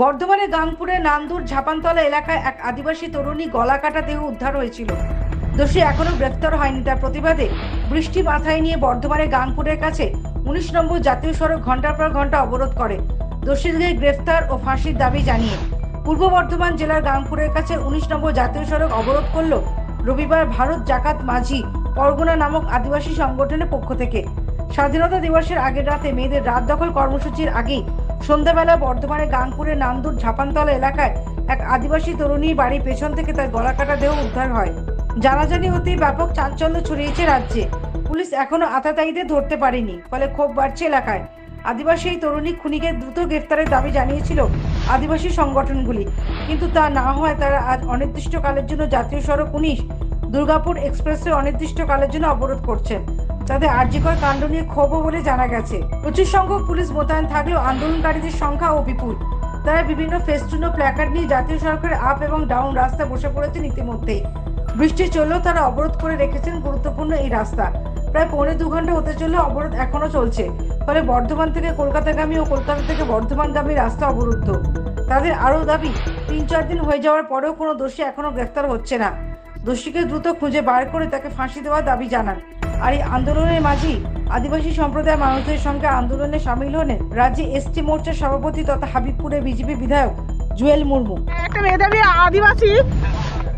বর্ধমানের গাংপুরে নান্দুর ঝাপানতলা এলাকায় এক আদিবাসী তরুণী গলা কাটা দেহ উদ্ধার হয়েছিল। দোষী এখনও গ্রেফতার হয়নি তার প্রতিবাদে বৃষ্টি মাথায় নিয়ে বর্ধমানে গাংপুরের কাছে উনিশ নম্বর জাতীয় সড়ক ঘণ্টার পর ঘণ্টা অবরোধ করে। দোষীদের গ্রেফতার ও ফাঁসির দাবি জানিয়ে পূর্ব বর্ধমান জেলার গাংপুরের কাছে উনিশ নম্বর জাতীয় সড়ক অবরোধ করল রবিবার ভারত জাকাত মাঝি পরগনা নামক আদিবাসী সংগঠনের পক্ষ থেকে। স্বাধীনতা দিবসের আগের রাতে মেয়েদের রাত দখল কর্মসূচির আগেই সন্ধ্যাবেলা বর্ধমানের গাংপুরের নান্দুর ঝাপানতলা এলাকায় এক আদিবাসী তরুণীর বাড়ির পেছন থেকে তার গলা কাটা দেহ উদ্ধার হয়। জানাজানি হতেই ব্যাপক চাঞ্চল্য ছড়িয়েছে রাজ্যে। পুলিশ এখনও আতাতায়ীদের ধরতে পারেনি, ফলে ক্ষোভ বাড়ছে এলাকায়। আদিবাসী এই তরুণী খুনিকে দ্রুত গ্রেফতারের দাবি জানিয়েছিল আদিবাসী সংগঠনগুলি। কিন্তু তা না হয় তারা আজ অনির্দিষ্টকালের জন্য জাতীয় সড়ক উনিশ, দুর্গাপুর এক্সপ্রেসের অনির্দিষ্টকালের জন্য অবরোধ করছেন। তাদের আর্যিকর কাণ্ড নিয়ে ক্ষোভও বলে জানা গেছে। প্রচুর সংখ্যক পুলিশ মোতায়েন থাকলেও আন্দোলনকারীদের সংখ্যা ও বিপুল তারা বিভিন্ন ফেস্টুন ও প্ল্যাকার্ড নিয়ে জাতীয় সড়কের আপ এবং ডাউন রাস্তা বসে পড়েছেন ইতিমধ্যেই বৃষ্টি চললেও তারা অবরোধ করে রেখেছেন গুরুত্বপূর্ণ এই রাস্তা। প্রায় পৌনে দু ঘণ্টা হতে চললেও অবরোধ এখনও চলছে। ফলে বর্ধমান থেকে কলকাতাগামী ও কলকাতা থেকে বর্ধমানগামী রাস্তা অবরুদ্ধ। তাদের আরও দাবি, তিন চার দিন হয়ে যাওয়ার পরেও কোনো দোষী এখনও গ্রেফতার হচ্ছে না। দোষীকে দ্রুত খুঁজে বার করে তাকে ফাঁসি দেওয়ার দাবি জানান। আর এই আন্দোলনের মাঝেই আদিবাসী সম্প্রদায়ের মানুষদের সঙ্গে আন্দোলনে সামিল হলেন রাজ্যে এসটি মোর্চার সভাপতি তথা হাবিবপুরের বিজেপি বিধায়ক জুয়েল মুর্মু একটা মেধাবী আদিবাসী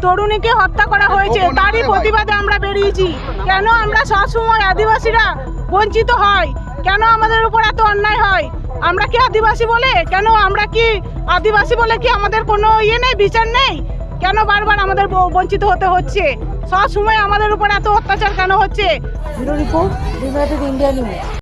তরুণীকে হত্যা করা হয়েছে তারই প্রতিবাদে আমরা বেরিয়েছি কেন আমরা সবসময় আদিবাসীরা বঞ্চিত হয় কেন আমাদের উপর এত অন্যায় হয় আমরা কি আদিবাসী বলে কেন আমরা কি আদিবাসী বলে কি আমাদের কোনো ইয়ে নেই বিচার নেই কেন বারবার আমাদের বঞ্চিত হতে হচ্ছে? সব সময় আমাদের উপর এত অত্যাচার কেন হচ্ছে?